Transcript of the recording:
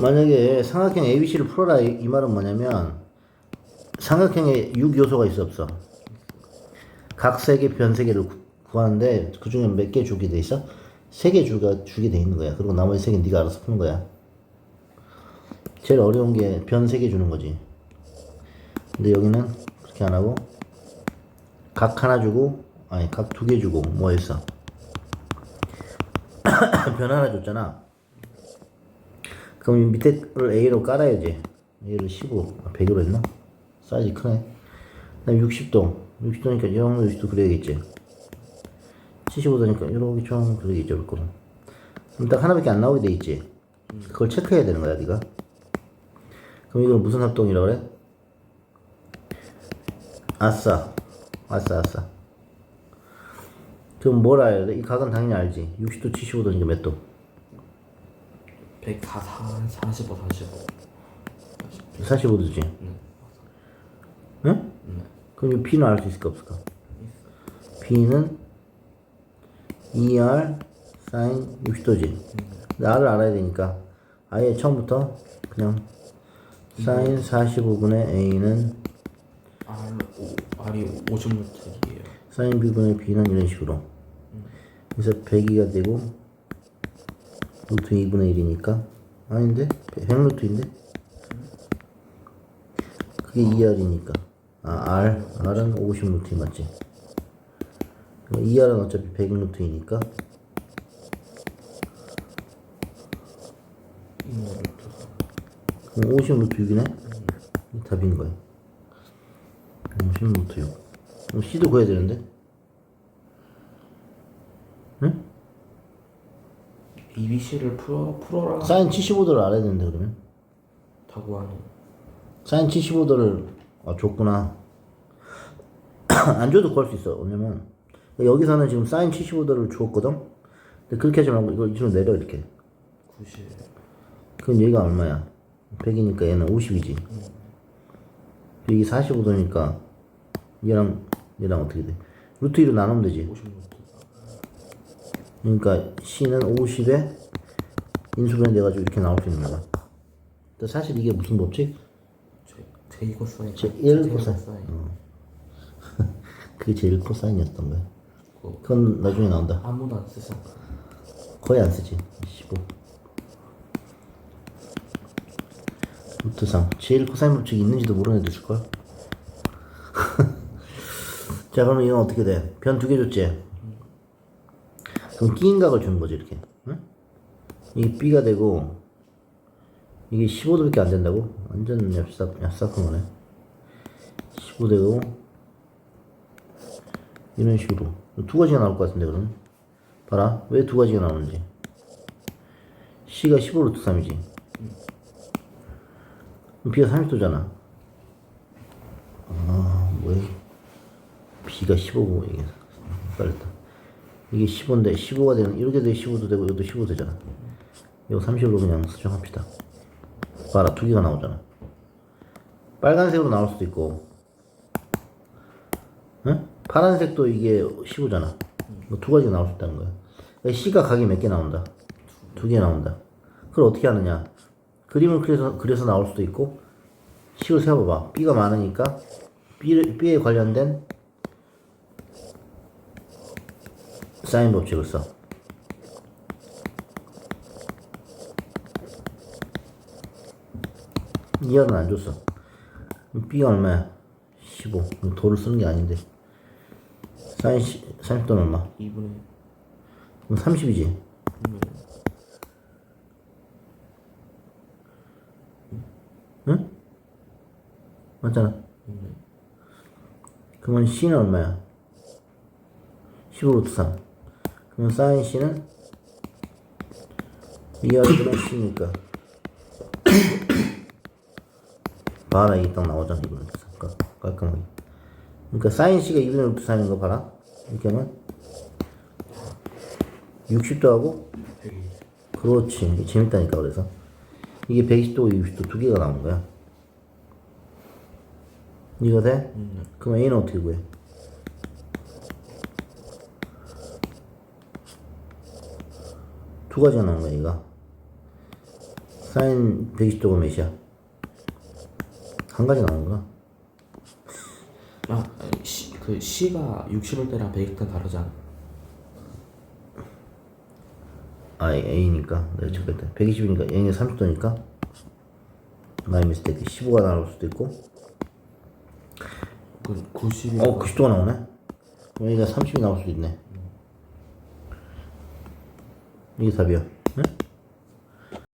만약에 삼각형 ABC를 풀어라 이, 이 말은 뭐냐면 삼각형에 6요소가 있어 없어? 각 세 개, 변세 개를 구- 구하는데 그 중에 몇 개 주게 돼 있어? 세 개 주가 주게 돼 있는 거야. 그리고 나머지 세 개 네가 알아서 푸는 거야. 제일 어려운 게 변 세 개 주는 거지. 근데 여기는 그렇게 안 하고 각 하나 주고 아니 각 두 개 주고 뭐 했어? 변 하나 줬잖아. 그럼 이 밑에를 A로 깔아야지. A를 15, 아, 100으로 했나? 사이즈 크네. 그 다음 60도. 60도니까 이런 60도 그려야겠지. 75도니까 이렇게 좀 그려야겠죠, 그거. 그럼 딱 하나밖에 안 나오게 돼 있지. 그걸 체크해야 되는 거야, 네가. 그럼 이걸 무슨 합동이라고 그래? 아싸. 아싸, 아싸. 그럼 뭘 알아야 돼? 이 각은 당연히 알지. 60도, 75도니까 몇 도? 104, 45, 45. 45도지. 응? 그럼 이 B는 알 수 있을까 없을까? B는 2R 사인 60도지. 근데 R을 알아야 되니까 아예 처음부터 그냥 사인 45분의 A는 R, 오, R이 50루트이에요. 사인 B분의 B는 이런 식으로. 그래서 102가 되고 루트 2분의 1이니까 아닌데? 100루트인데? 그게 2R이니까 아 R, R은 50루트이 맞지? 2R은 어차피 100루트이니까 그럼 50루트 6이네? 이 답인 거야 50루트 6 그럼 C도 구해야 되는데? 응? BBC를 풀어, 풀어라. 사인 75도를 알아야 되는데 그러면? 다고 하는. 사인 75도를 아 줬구나. 안 줘도 구할 수 있어 왜냐면. 여기서는 지금 사인 75도를 주었거든? 근데 그렇게 하지 말고 이거 이쪽으로 내려 이렇게. 90. 그럼 여기가 얼마야? 100이니까 얘는 50이지. 여기 45도니까 얘랑 얘랑 어떻게 돼? 루트 2로 나누면 되지. 50루트. 그러니까 C는 50에 인수분해 돼가지고 이렇게 나올 수 있는 거야 근데 사실 이게 무슨 법칙? 제, 제 코사인. 제일제 코사인. 그게 제일 코사인이었던 거야 그거 그건 나중에 나온다 아무도 안 쓰죠. 거의 안 쓰지 15 루트 3 제일 코사인 법칙이 있는지도 모르는 애도 있을걸 자 그러면 이건 어떻게 돼? 변 두 개 줬지? 그럼 끼인각을 주는 거지 이렇게. 응? 이게 B가 되고 이게 15도밖에 안 된다고? 완전 얍삽, 얍삽한 거네. 15 되고 이런 식으로. 두 가지가 나올 것 같은데 그러면? 봐라. 왜 두 가지가 나오는지. C가 15 루트 3이지. B가 30도잖아. 아 뭐야 B가 15고 이게. 헷갈렸다 이게 15인데 15가 되는 이렇게 돼 15도 되고 이것도 15 되잖아. 이거 30으로 그냥 수정합시다. 봐라 두 개가 나오잖아. 빨간색으로 나올 수도 있고. 응? 파란색도 이게 15잖아. 뭐두 가지가 나올 수 있다는 거야. 그러니까 C가 각이 몇 개 나온다? 두 개 나온다. 그걸 어떻게 하느냐? 그림을 그려서, 그려서 나올 수도 있고 식을 세워봐봐. B가 많으니까 B를, B에 관련된 사인 법칙을 써 이하는 안 줬어 B가 얼마야? 15 이거 도를 쓰는 게 아닌데 사인 30도는 얼마? 2분의 그럼 30이지 응? 맞잖아 그러면 C는 얼마야? 15루트 3 그러면 사인 C는? 2R분의 C니까. 봐라 이게 딱 나오잖아 2분의 루트 3 깔- 깔끔하게. 그러니까 사인 C가 2분의 루트 3인 거 봐라. 이렇게 하면 60도 하고 100이. 그렇지. 재밌다니까 그래서. 이게 120도 60도 두 개가 나온 거야. 이거 돼? 그럼 A는 어떻게 구해? 두 가지가 나온 거야 얘가 사인 120도가 몇이야? 한 가지 나오는구나. 아, 시, 그 C가 60일 때랑 100일 때 다르지 않아? 아, A니까. 내가 쳤을 때. 120이니까, A는 30도니까. 마이너스 때 15가 나올 수도 있고. 그 90일 어, 90도가 나오네? 그럼 여기가 30이 나올 수도 있네. 이게 답이야. 응?